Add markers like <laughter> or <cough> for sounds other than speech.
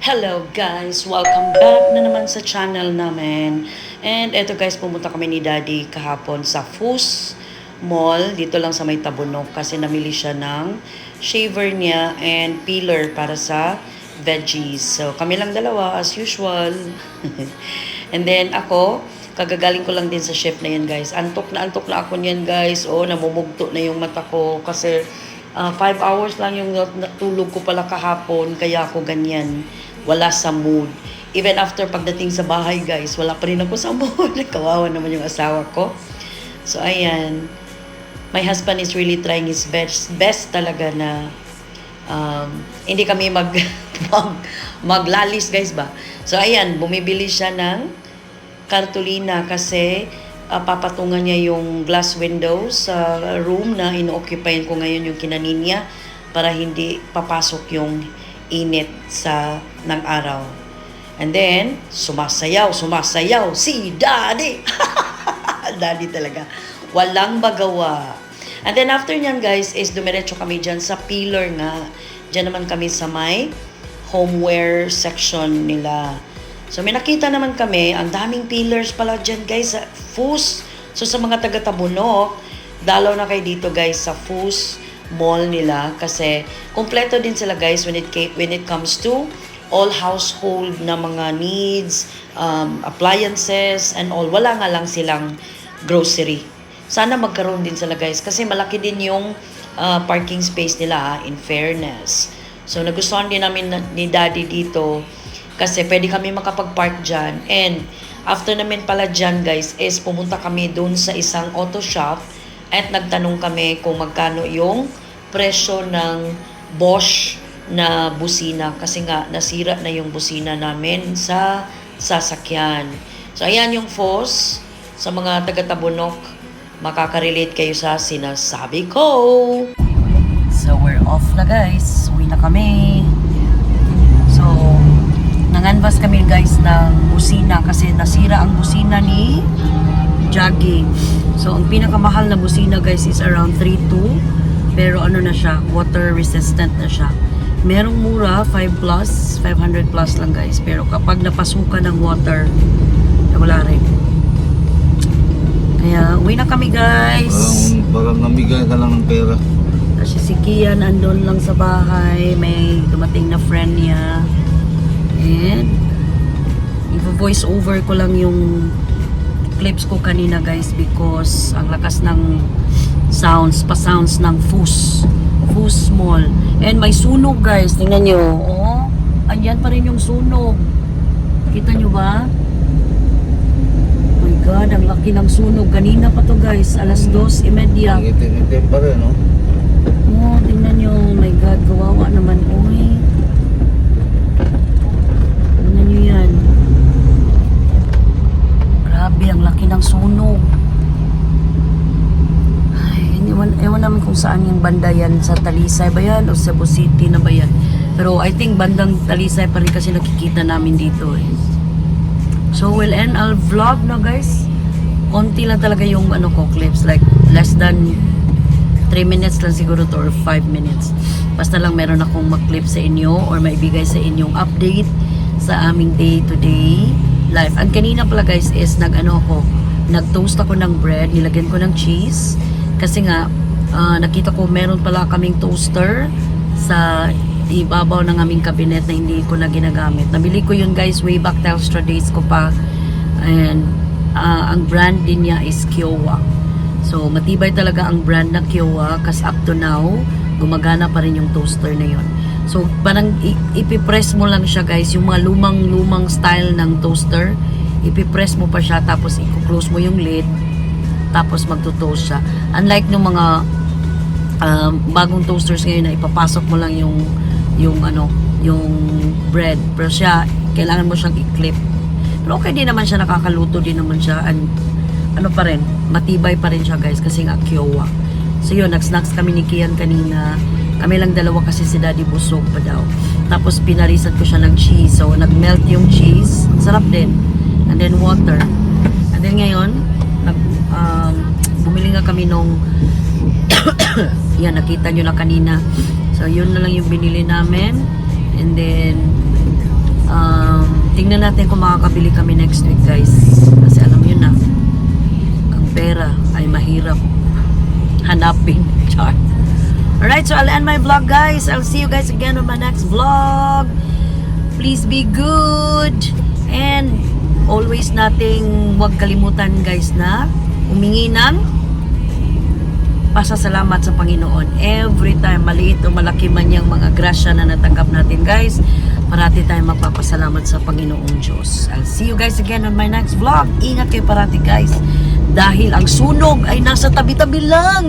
Hello guys! Welcome back na naman sa channel namin. And eto guys, pumunta kami ni Daddy kahapon sa Fus Mall. Dito lang sa may Tabunok kasi namili siya ng shaver niya and peeler para sa veggies. So kami lang dalawa as usual. <laughs> and then ako, kagagaling ko lang din sa shift na yan guys. Antok na antok na ako niyan guys. Oh, namumugto na yung mata ko kasi Ah, five hours lang yung nat- natulog ko pala kahapon, kaya ako ganyan. Wala sa mood. Even after pagdating sa bahay, guys, wala pa rin ako sa mood. <laughs> Kawawa naman yung asawa ko. So, ayan. My husband is really trying his best, best talaga na um, hindi kami mag, <laughs> mag, maglalis, guys ba? So, ayan, bumibili siya ng kartulina kasi ah, papatungan niya yung glass windows sa room na ino-occupy ko ngayon yung kinanin niya para hindi papasok yung init sa ng araw. And then, sumasayaw, sumasayaw, si Daddy! <laughs> Daddy talaga. Walang magawa. And then after nyan guys, is dumiretso kami dyan sa pillar nga. Dyan naman kami sa may homeware section nila. So may nakita naman kami, ang daming pillars pala dyan guys sa FUS. So sa mga taga-Tabunok, dalaw na kayo dito guys sa FUS mall nila kasi kompleto din sila guys when it when it comes to all household na mga needs, um, appliances and all. Wala nga lang silang grocery. Sana magkaroon din sila guys kasi malaki din yung uh, parking space nila ha, in fairness. So nagustuhan din namin na- ni daddy dito kasi pwede kami makapag-park dyan. And after namin pala dyan guys is pumunta kami doon sa isang auto shop at nagtanong kami kung magkano yung presyo ng Bosch na busina kasi nga nasira na yung busina namin sa sasakyan. So ayan yung FOS sa mga taga-Tabunok makakarelate kayo sa sinasabi ko. So we're off na guys. Uwi na kami. So nanganvas kami guys ng busina kasi nasira ang busina ni Jaggy. So ang pinakamahal na busina guys is around 3.2 pero ano na siya, water resistant na siya. Merong mura, 5 plus, 500 plus lang guys. Pero kapag napasukan ng water, wala rin. Kaya uwi na kami guys. Parang, parang namigay ka lang ng pera. Kasi si Kian andun lang sa bahay. May dumating na friend niya. And, i-voice over ko lang yung clips ko kanina guys because ang lakas ng sounds, pa-sounds ng Fus. Fus Mall. And may sunog guys. Tingnan nyo. Oh, andyan pa rin yung sunog. Kita nyo ba? my God, ang laki ng sunog. Kanina pa to guys. Alas 2.30. Ang itim-itim pa rin, no? Oh, tingnan nyo. Oh my God, kawawa naman. Uy. Tingnan nyo yan. Grabe, ang laki ng sunog. Ay, naman kung saan yung banda yan. Sa Talisay ba yan? O Cebu City na ba yan? Pero I think bandang Talisay pa rin kasi nakikita namin dito eh. So we'll end our vlog na guys. Konti lang talaga yung ano ko clips. Like less than 3 minutes lang siguro to or 5 minutes. Basta lang meron akong mag-clip sa inyo or maibigay sa inyong update sa aming day-to-day life. Ang kanina pala guys is nag-ano ako, nag-toast ako ng bread, nilagyan ko ng cheese. Kasi nga, ah, nakita ko meron pala kaming toaster sa ibabaw ng aming cabinet na hindi ko na ginagamit. Nabili ko yun guys way back Telstra days ko pa. And ah, ang brand din niya is Kiowa. So, matibay talaga ang brand na Kiowa kasi up to now, gumagana pa rin yung toaster na yon. So, parang ipipress mo lang siya guys, yung mga lumang-lumang style ng toaster, ipipress mo pa siya tapos i-close mo yung lid tapos magto-toast siya. Unlike nung mga um, bagong toasters ngayon na ipapasok mo lang yung yung ano, yung bread. Pero siya, kailangan mo siyang i-clip. Pero okay din naman siya, nakakaluto din naman siya and ano pa rin, matibay pa rin siya guys kasi nga Kiowa. So yun, nag-snacks kami ni Kian kanina. Kami lang dalawa kasi si Daddy busog pa daw. Tapos pinarisan ko siya ng cheese. So nag-melt yung cheese. Sarap din. And then water. And then ngayon, nag, um, bumili nga kami nung <coughs> <coughs> <coughs> yan, nakita nyo na kanina. So, yun na lang yung binili namin. And then, Tingnan natin kung makakabili kami next week guys. Kasi alam yun na, ang pera ay mahirap hanapin. <laughs> Char. Alright, so I'll end my vlog guys. I'll see you guys again on my next vlog. Please be good. And always nating huwag kalimutan guys na humingi ng pasasalamat sa Panginoon. Every time, maliit o malaki man yung mga grasya na natanggap natin guys, parati tayong magpapasalamat sa Panginoong Diyos. I'll see you guys again on my next vlog. Ingat kayo parati guys. Dahil ang sunog ay nasa tabi-tabi lang.